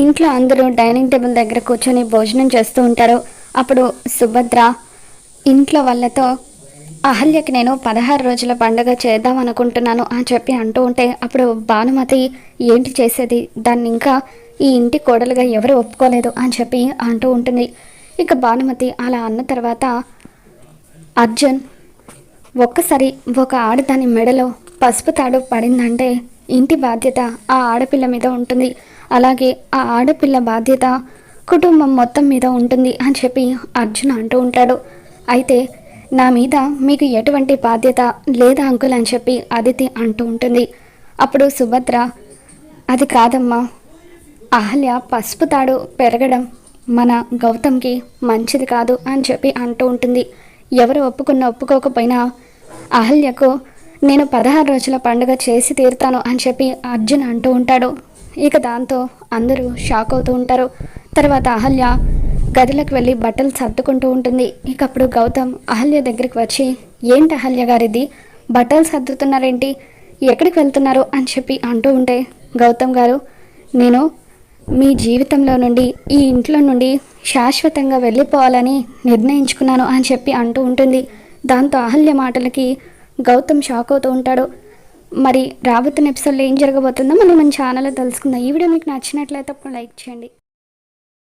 ఇంట్లో అందరూ dining table దగ్గర కూర్చొని భోజనం చేస్తూ ఉంటారు. అప్పుడు సుభద్ర ఇంట్లో వాళ్ళతో అహల్యకి నేను పదహారు రోజుల పండుగ చేద్దాం అనుకుంటున్నాను అని చెప్పి అంటూ ఉంటే అప్పుడు భానుమతి ఏంటి చేసేది? దాన్ని ఇంకా ఈ ఇంటి కోడలుగా ఎవరు ఒప్పుకోలేదు అని చెప్పి అంటూ ఉంటుంది. ఇక భానుమతి అలా అన్న తర్వాత అర్జున్ ఒక్కసారి ఒక ఆడదాని మెడలో పసుపు తాడు పడిందంటే ఇంటి బాధ్యత ఆ ఆడపిల్ల మీద ఉంటుంది. అలాగే ఆ ఆడపిల్ల బాధ్యత కుటుంబం మొత్తం మీద ఉంటుంది అని చెప్పి అర్జున్ అంటూ ఉంటాడు. అయితే నా మీద మీకు ఎటువంటి బాధ్యత లేదా అంకుల్ అని చెప్పి అదితి అంటూ ఉంటుంది. అప్పుడు సుభద్ర అది కాదమ్మా. అహల్య పసుపు తాడు పెరగడం మన గౌతమ్కి మంచిది కాదు అని చెప్పి అంటూ ఉంటుంది. ఎవరు ఒప్పుకున్న ఒప్పుకోకపోయినా అహల్యకు నేను పదహారు రోజుల పండుగ చేసి తీరుతాను అని చెప్పి అర్జున్ అంటూ ఉంటాడు. ఇక దాంతో అందరూ షాక్ అవుతూ ఉంటారు. తర్వాత అహల్య గదిలోకి వెళ్ళి బట్టలు సర్దుకుంటూ ఉంటుంది. ఇక అప్పుడు గౌతమ్ అహల్య దగ్గరికి వచ్చి ఏంటి అహల్య గారిది? బట్టలు సర్దుతున్నారేంటి? ఎక్కడికి వెళ్తున్నారు? అని చెప్పి అంటూ ఉంటే గౌతమ్ గారు నేను మీ జీవితంలో నుండి ఈ ఇంట్లో నుండి శాశ్వతంగా వెళ్ళిపోవాలని నిర్ణయించుకున్నాను అని చెప్పి అంటూ ఉంటుంది. దాంతో అహల్య మాటలకి గౌతమ్ షాక్ అవుతూ ఉంటాడు. మరి రాబోతున్న ఎపిసోడ్లో ఏం జరగబోతుందో మనం మన ఛానల్లో తెలుసుకుందాం. ఈ వీడియో మీకు నచ్చినట్లయితే అప్పుడు లైక్ చేయండి.